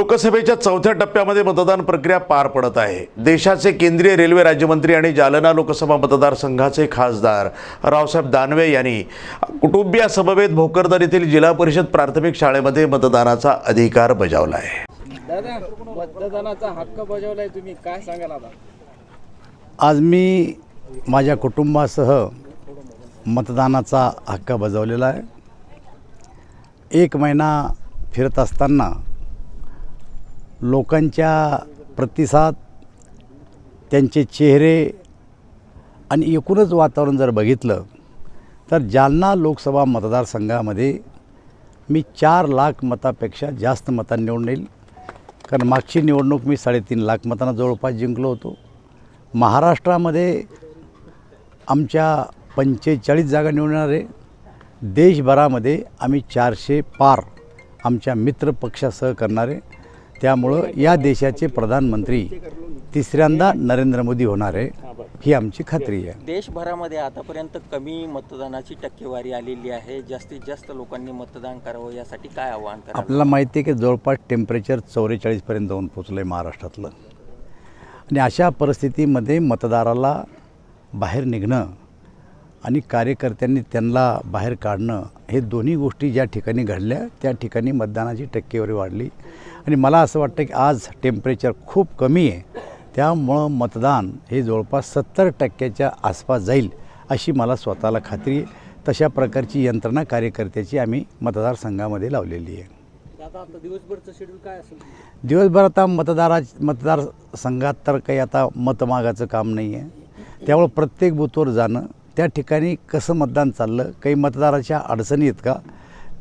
लोकसभेच्या चौथ्या टप्प्यामध्ये मतदान प्रक्रिया पार पडत आहे. देशाचे केंद्रीय रेल्वे राज्यमंत्री आणि जालना लोकसभा मतदारसंघाचे खासदार रावसाहेब दानवे यांनी कुटुंबिया समवेत भोकरदन येथील जिल्हा परिषद प्राथमिक शाळेमध्ये मतदानाचा अधिकार बजावला आहे दादा मतदानाचा हक्क बजावलाय तुम्ही. काय सांगाल आता? आज मी माझ्या कुटुंबासह मतदानाचा हक्क बजावलेला आहे. एक महिना फिरत असताना लोकांच्या प्रतिसाद त्यांचे चेहरे आणि एकूणच वातावरण जर बघितलं तर जालना लोकसभा मतदारसंघामध्ये मी चार लाख मतापेक्षा जास्त मतांनी निवडून येईल. कारण मागची निवडणूक मी साडेतीन लाख मतांना जवळपास जिंकलो होतो. महाराष्ट्रामध्ये आमच्या पंचेचाळीस जागा निवडणार आहे. देशभरामध्ये आम्ही चारशे पार आमच्या मित्र पक्षासह करणार आहे. त्यामुळं या देशाचे प्रधानमंत्री तिसऱ्यांदा नरेंद्र मोदी होणार आहे ही आमची खात्री आहे. देशभरामध्ये आतापर्यंत कमी मतदानाची टक्केवारी आलेली आहे. जास्तीत जास्त लोकांनी मतदान करावं यासाठी काय आवाहन करा आपल्याला माहिती आहे की जवळपास टेम्परेचर चौवेचाळीसपर्यंत जाऊन पोचलं आहे महाराष्ट्रातलं. आणि अशा परिस्थितीमध्ये मतदाराला बाहेर निघणं आणि कार्यकर्त्यांनी त्यांना बाहेर काढणं हे दोन्ही गोष्टी ज्या ठिकाणी घडल्या त्या ठिकाणी मतदानाची टक्केवारी वाढली. आणि मला असं वाटतं की आज टेम्परेचर खूप कमी आहे. त्यामुळं मतदान हे जवळपास सत्तर टक्क्याच्या आसपास जाईल अशी मला स्वतःला खात्री तशा प्रकारची यंत्रणा कार्यकर्त्याची आम्ही मतदारसंघामध्ये लावलेली आहे. दिवसभरचं शेड्यूल काय असेल? दिवसभर आता मतदारा मतदारसंघात तर काही आता मतमागाचं काम नाही आहे. त्यामुळं प्रत्येक बूथवर जाणं त्या ठिकाणी कसं मतदान चाललं काही मतदाराच्या अडचणी आहेत का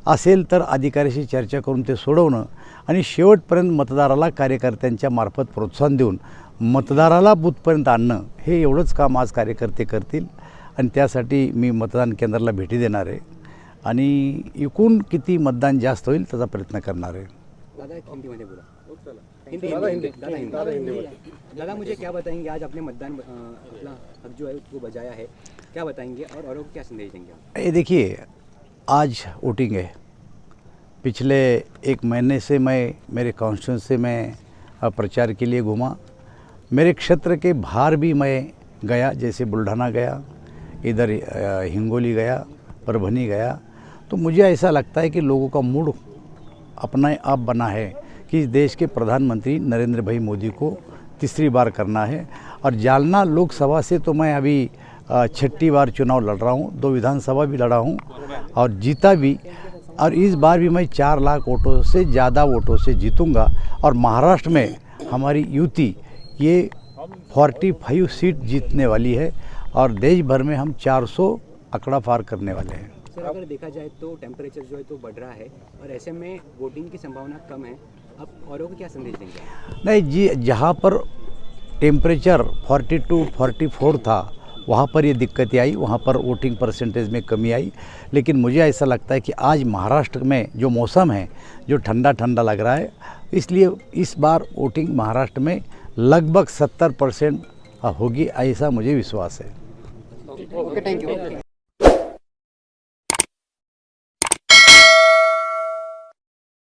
असेल तर अधिकाऱ्याशी चर्चा करून ते सोडवणं आणि शेवटपर्यंत मतदाराला कार्यकर्त्यांच्या मार्फत प्रोत्साहन देऊन मतदाराला बूथपर्यंत आणणं हे एवढंच काम आज कार्यकर्ते करतील आणि त्यासाठी मी मतदान केंद्राला भेटी देणार आहे. आणि एकूण किती मतदान जास्त होईल त्याचा प्रयत्न करणार आहे. दादा एक हिंदी में बोला. हिंदी हिंदी. दादा हिंदी. दादा मुझे क्या बताएंगे? आज आपने मतदान अ, अपना हक जो है वो बजाया है। क्या बताएंगे और औरों को क्या संदेश देंगे आप? ये देखिए आज वोटिंग है पिछले एक महीने से मैं मेरे कॉन्स्टिट्यूंसी में अ, प्रचार के लिए घूमा। मेरे क्षेत्र के बाहर भी मैं गया जैसे बुल्ढाना गया इधर हिंगोली गया परभनी गया। तो मुझे ऐसा लगता है कि लोगों का मूड अपना आप बना है कि इस देश के प्रधानमंत्री नरेंद्र भाई मोदी को तीसरी बार करना है। और जालना लोकसभा से तो मैं अभी छठी बार चुनाव लड़ रहा हूँ दो विधानसभा भी लड़ा हूँ। और जीता भी। और इस बार भी मैं चार लाख वोटों से ज़्यादा वोटों से जीतूँगा। और महाराष्ट्र में हमारी युति ये 45 सीट जीतने वाली है। और देश भर में हम 400 अकड़ा पार करने वाले हैं। सर अगर देखा जाए तो टेम्परेचर जो है तो बढ़ रहा है और ऐसे में वोटिंग की संभावना कम है। आप औरों को क्या संदेश देंगे नहीं जी जहाँ पर टेम्परेचर 42 44 था वहाँ पर ये दिक्कतें आई, वहाँ पर वोटिंग परसेंटेज में कमी आई। लेकिन मुझे ऐसा लगता है कि आज महाराष्ट्र में जो मौसम है, जो ठंडा ठंडा लग रहा है, इसलिए इस बार वोटिंग महाराष्ट्र में लगभग 70 परसेंट होगी, ऐसा मुझे विश्वास है।